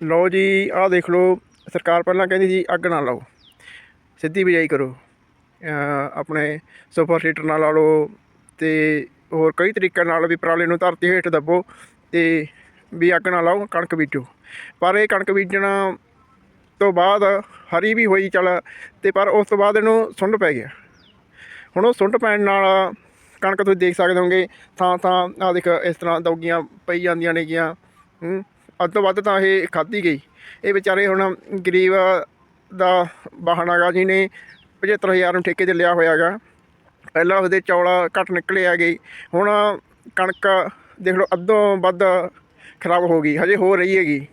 ਲਓ ਜੀ, ਆਹ ਦੇਖ ਲਓ, ਸਰਕਾਰ ਪਹਿਲਾਂ ਕਹਿੰਦੀ ਜੀ ਅੱਗ ਨਾ ਲਾਓ। ਸਿੱਧੀ ਬਿਜਾਈ ਕਰੋ। ਆਪਣੇ ਸੁਪਰ ਸੀਟਰ ਨਾਲ ਲਾ ਲਓ ਤੇ ਹੋਰ ਕਈ ਤਰੀਕਿਆਂ ਨਾਲ ਵੀ ਪਰਾਲੇ ਨੂੰ ਧਰਤੀ ਹੇਠ ਦੱਬੋ ਤੇ ਵੀ ਅੱਗ ਨਾ ਲਾਓ, ਕਣਕ ਬੀਜੋ। ਪਰ ਇਹ ਕਣਕ ਬੀਜਣਾ ਤੋਂ ਬਾਅਦ ਹਰੀ ਵੀ ਹੋਈ ਚਲ ਤੇ ਪਰ ਉਸ ਤੋਂ ਬਾਅਦ ਇਹਨੂੰ ਸੁੰਡ ਪੈ ਗਿਆ। ਹੁਣ ਉਹ ਸੁੰਡ ਪੈਣ ਨਾਲ ਕਣਕ ਤੁਸੀਂ ਦੇਖ ਸਕਦੇ ਹੋਗੇ ਥਾਂ ਥਾਂ ਆ ਦੇਖ, ਇਸ ਤਰ੍ਹਾਂ ਦੌਗੀਆਂ ਪਈ ਜਾਂਦੀਆਂ ਨੇਗੀਆਂ, ਹੂੰ। ਅੱਧ ਤੋਂ ਵੱਧ ਤਾਂ ਇਹ ਖਾਧੀ ਗਈ। ਇਹ ਵਿਚਾਰੇ ਹੁਣ ਗਰੀਬ ਦਾ ਬਹਾਨਾ ਗਾ ਜਿਹਨੇ 75000 ਨੂੰ ਠੇਕੇ ਤੇ ਲਿਆ ਹੋਇਆਗਾ ਪਹਿਲਾਂ ਉਹਦੇ ਚੌਲਾ ਘੱਟ ਨਿਕਲੇ ਹੈਗੇ, ਹੁਣ ਕਣਕ ਦੇਖ ਲਓ ਅੱਧੋਂ ਵੱਧ ਖਰਾਬ ਹੋ ਗਈ, ਹਜੇ ਹੋ ਰਹੀ ਹੈਗੀ।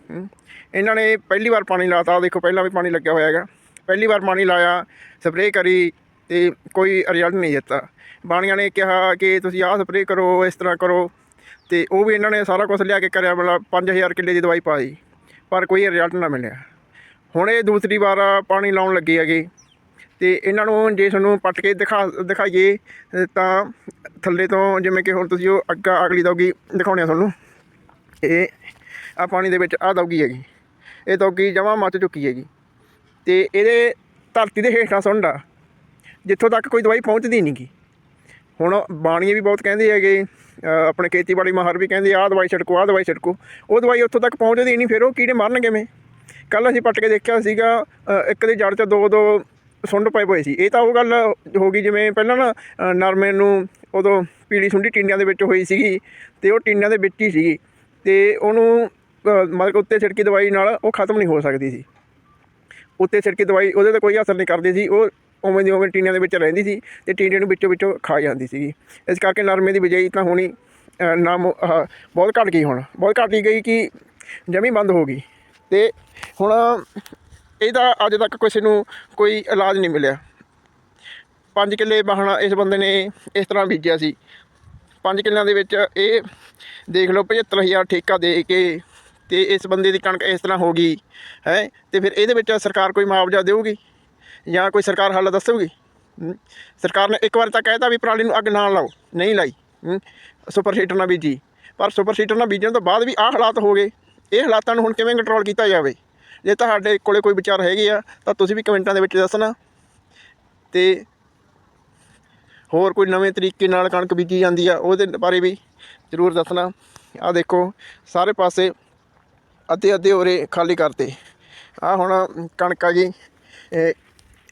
ਇਹਨਾਂ ਨੇ ਪਹਿਲੀ ਵਾਰ ਪਾਣੀ ਲਾਤਾ, ਆਹ ਦੇਖੋ ਪਹਿਲਾਂ ਵੀ ਪਾਣੀ ਲੱਗਿਆ ਹੋਇਆ ਹੈਗਾ। ਪਹਿਲੀ ਵਾਰ ਪਾਣੀ ਲਾਇਆ, ਸਪਰੇਅ ਕਰੀ ਤੇ ਕੋਈ ਰਿਜ਼ਲਟ ਨਹੀਂ ਦਿੱਤਾ। ਬਾਣੀਆਂ ਨੇ ਕਿਹਾ ਕਿ ਤੁਸੀਂ ਆਹ ਸਪਰੇਅ ਕਰੋ, ਇਸ ਤਰ੍ਹਾਂ ਕਰੋ। ਤੇ ਉਹ ਵੀ ਇਹਨਾਂ ਨੇ ਸਾਰਾ ਕੁਝ ਲਿਆ ਕੇ ਕਰਿਆ, ਮਤਲਬ 5000 ਕਿੱਲੇ ਦੀ ਦਵਾਈ ਪਾਈ ਪਰ ਕੋਈ ਰਿਜ਼ਲਟ ਨਾ ਮਿਲਿਆ। ਹੁਣ ਇਹ ਦੂਸਰੀ ਵਾਰ ਪਾਣੀ ਲਾਉਣ ਲੱਗੇ ਹੈਗੇ, ਤੇ ਇਹਨਾਂ ਨੂੰ ਜੇ ਤੁਹਾਨੂੰ ਪੱਟ ਕੇ ਦਿਖਾ, ਦਿਖਾਈਏ ਤਾਂ ਥੱਲੇ ਤੋਂ ਜਿਵੇਂ ਕਿ ਹੁਣ ਤੁਸੀਂ ਉਹ ਅੱਗਾ, ਅਗਲੀ ਦੌਗੀ ਦਿਖਾਉਣੇ ਆ ਤੁਹਾਨੂੰ। ਇਹ ਆ ਪਾਣੀ ਦੇ ਵਿੱਚ ਆ ਦੌਗੀ ਹੈਗੀ। ਇਹ ਦੌਗੀ ਜਮਾ ਮੱਚ ਚੁੱਕੀ ਹੈਗੀ। ਤੇ ਇਹਦੇ ਧਰਤੀ ਦੇ ਹੇਠਾਂ ਸੁੰਡਾ ਜਿੱਥੋਂ ਤੱਕ ਕੋਈ ਦਵਾਈ ਪਹੁੰਚਦੀ ਨਹੀਂ ਗੀ ਹੁਣ ਬਾਣੀਏ ਵੀ ਬਹੁਤ ਕਹਿੰਦੇ ਹੈਗੇ ਆਪਣੇ ਖੇਤੀਬਾੜੀ ਮਾਹਰ ਵੀ ਕਹਿੰਦੇ ਆਹ ਦਵਾਈ ਛਿੜਕੋ, ਆਹ ਦਵਾਈ ਛਿੜਕੋ। ਉਹ ਦਵਾਈ ਉੱਥੋਂ ਤੱਕ ਪਹੁੰਚਦੀ ਨਹੀਂ, ਫਿਰ ਉਹ ਕੀੜੇ ਮਰਨ ਕਿਵੇਂ ਕੱਲ ਅਸੀਂ ਪੱਟ ਕੇ ਦੇਖਿਆ ਸੀਗਾ ਇੱਕ ਦੇ ਜੜ 'ਚ ਦੋ ਦੋ ਸੁੰਡ ਪਏ ਹੋਏ ਸੀ। ਇਹ ਤਾਂ ਉਹ ਗੱਲ ਹੋ ਗਈ ਜਿਵੇਂ ਪਹਿਲਾਂ ਨਾ ਨਰਮੇ ਨੂੰ ਉਦੋਂ ਪੀਲੀ ਸੁੰਡੀ ਟਿੰਡਿਆਂ ਦੇ ਵਿੱਚ ਹੋਈ ਸੀਗੀ ਤੇ ਉਹ ਟਿੰਡਿਆਂ ਦੇ ਵਿੱਚ ਹੀ ਸੀਗੀ ਤੇ ਉਹਨੂੰ ਮਤਲਬ ਉੱਤੇ ਛਿੜਕੀ ਦਵਾਈ ਨਾਲ ਉਹ ਖਤਮ ਨਹੀਂ ਹੋ ਸਕਦੀ ਸੀ। ਉੱਤੇ ਛਿੜਕੀ ਦਵਾਈ ਉਹਦੇ ਤੇ ਕੋਈ ਅਸਰ ਨਹੀਂ ਕਰਦੀ ਸੀ। ਉਹ ਉਵੇਂ ਦੀ ਉਵੇਂ ਟੀਨਿਆਂ ਦੇ ਵਿੱਚ ਰਹਿੰਦੀ ਸੀ ਤੇ ਟੀਨੇ ਨੂੰ ਵਿੱਚੋਂ ਵਿੱਚੋਂ ਖਾ ਜਾਂਦੀ ਸੀਗੀ। ਇਸ ਕਰਕੇ ਨਰਮੇ ਦੀ ਬਿਜਾਈ ਤਾਂ ਹੋਣੀ ਅ, ਨਾ ਬਹੁਤ ਘਟ ਗਈ ਹੁਣ। ਬਹੁਤ ਘਟ ਹੀ ਗਈ ਕਿ ਜਮੀ ਬੰਦ ਹੋ ਗਈ। ਤੇ ਹੁਣ ਇਹਦਾ ਅੱਜ ਤੱਕ ਕਿਸੇ ਨੂੰ ਕੋਈ ਇਲਾਜ ਨਹੀਂ ਮਿਲਿਆ। 5 ਕਿੱਲੇ ਬਾਹਣਾ ਇਸ ਬੰਦੇ ਨੇ ਇਸ ਤਰ੍ਹਾਂ ਬੀਜਿਆ ਸੀ। 5 ਕਿੱਲਿਆਂ ਦੇ ਵਿੱਚ ਇਹ ਦੇਖ ਲਓ 75000 ਠੇਕਾ ਦੇ ਕੇ ਤੇ ਇਸ ਬੰਦੇ ਦੀ ਕਣਕ ਇਸ ਤਰ੍ਹਾਂ ਹੋ ਗਈ ਹੈ? ਤੇ ਫਿਰ ਇਹਦੇ ਵਿੱਚ ਸਰਕਾਰ ਕੋਈ ਮੁਆਵਜ਼ਾ ਦੇਊਗੀ? ਜਾਂ ਕੋਈ ਸਰਕਾਰ ਹੱਲ ਦੱਸੂਗੀ? ਸਰਕਾਰ ਨੇ ਇੱਕ ਵਾਰ ਤਾਂ ਕਹਿਤਾ ਵੀ ਪਰਾਲੀ ਨੂੰ ਅੱਗ ਨਾ ਲਾਓ, ਨਹੀਂ ਲਾਈ। ਸੁਪਰ ਸੀਟਰ ਨਾਲ ਬੀਜੀ। ਪਰ ਸੁਪਰ ਸੀਟਰ ਨਾਲ ਬੀਜਣ ਤੋਂ ਬਾਅਦ ਵੀ ਆਹ ਹਾਲਾਤ ਹੋ ਗਏ। ਇਹ ਹਾਲਾਤਾਂ ਨੂੰ ਹੁਣ ਕਿਵੇਂ ਕੰਟਰੋਲ ਕੀਤਾ ਜਾਵੇ? ਜੇ ਤੁਹਾਡੇ ਕੋਲੇ ਕੋਈ ਵਿਚਾਰ ਹੈਗੇ ਆ, ਤਾਂ ਤੁਸੀਂ ਵੀ ਕਮੈਂਟਾਂ ਦੇ ਵਿੱਚ ਦੱਸਣਾ। ਤੇ ਹੋਰ ਕੋਈ ਨਵੇਂ ਤਰੀਕੇ ਨਾਲ ਕਣਕ ਬੀਜੀ ਜਾਂਦੀ ਆ, ਉਹਦੇ ਬਾਰੇ ਵੀ ਜ਼ਰੂਰ ਦੱਸਣਾ। ਆਹ ਦੇਖੋ, ਸਾਰੇ ਪਾਸੇ ਅੱਧੇ ਅੱਧੇ ਹੋਰੇ ਖਾਲੀ ਕਰਤੇ। ਆ ਹੁਣ ਕਣਕ ਆ ਗਈ।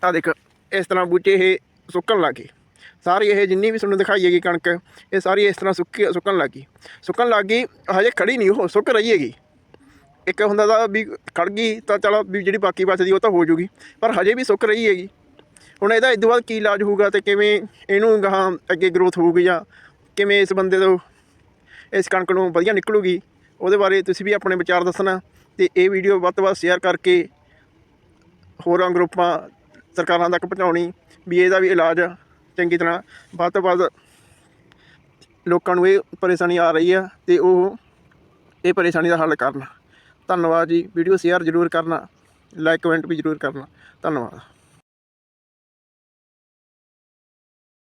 ਆ ਦੇਖ, ਇਸ ਤਰ੍ਹਾਂ ਬੂਟੇ ਇਹ ਸੁੱਕਣ ਲੱਗੇ ਸਾਰੀ ਇਹ ਜਿੰਨੀ ਵੀ ਤੁਹਾਨੂੰ ਦਿਖਾਈ ਹੈਗੀ ਕਣਕ, ਇਹ ਸਾਰੀ ਇਸ ਤਰ੍ਹਾਂ ਸੁੱਕੀ, ਸੁੱਕਣ ਲੱਗੀ ਸੁੱਕਣ ਲੱਗੀ ਹਜੇ ਖੜੀ ਨਹੀਂ, ਉਹ ਸੁੱਕ ਰਹੀ ਹੈਗੀ। ਇੱਕ ਹੁੰਦਾ ਤਾਂ ਵੀ ਖੜ ਗਈ, ਤਾਂ ਚਲੋ ਵੀ ਜਿਹੜੀ ਬਾਕੀ ਬਚਦੀ ਉਹ ਤਾਂ ਹੋ ਜੂਗੀ, ਪਰ ਹਜੇ ਵੀ ਸੁੱਕ ਰਹੀ ਹੈਗੀ। ਹੁਣ ਇਹਦਾ ਇਸ ਤੋਂ ਬਾਅਦ ਕੀ ਇਲਾਜ ਹੋਊਗਾ ਤੇ ਕਿਵੇਂ ਇਹਨੂੰ ਗਾਹਾਂ ਅੱਗੇ ਗਰੋਥ ਹੋਊਗੀ ਜਾਂ ਕਿਵੇਂ ਇਸ ਬੰਦੇ ਤੋਂ ਇਸ ਕਣਕ ਨੂੰ ਵਧੀਆ ਨਿਕਲੂਗੀ, ਉਹਦੇ ਬਾਰੇ ਤੁਸੀਂ ਵੀ ਆਪਣੇ ਵਿਚਾਰ ਦੱਸਣਾ ਤੇ ਇਹ ਵੀਡੀਓ ਵੱਧ ਤੋਂ ਵੱਧ ਸ਼ੇਅਰ ਕਰਕੇ ਹੋਰਾਂ ਗਰੁੱਪਾਂ ਸਰਕਾਰਾਂ ਤੱਕ ਪਹੁੰਚਾਉਣੀ, ਵੀ ਇਹਦਾ ਵੀ ਇਲਾਜ ਚੰਗੀ ਤਰ੍ਹਾਂ। ਵੱਧ ਤੋਂ ਵੱਧ ਲੋਕਾਂ ਨੂੰ ਇਹ ਪਰੇਸ਼ਾਨੀ ਆ ਰਹੀ ਆ ਤੇ ਉਹ ਇਹ ਪਰੇਸ਼ਾਨੀ ਦਾ ਹੱਲ ਕਰਨ। ਧੰਨਵਾਦ ਜੀ। ਵੀਡੀਓ ਸ਼ੇਅਰ ਜ਼ਰੂਰ ਕਰਨਾ ਲਾਈਕ ਕਮੈਂਟ ਵੀ ਜ਼ਰੂਰ ਕਰਨਾ। ਧੰਨਵਾਦ।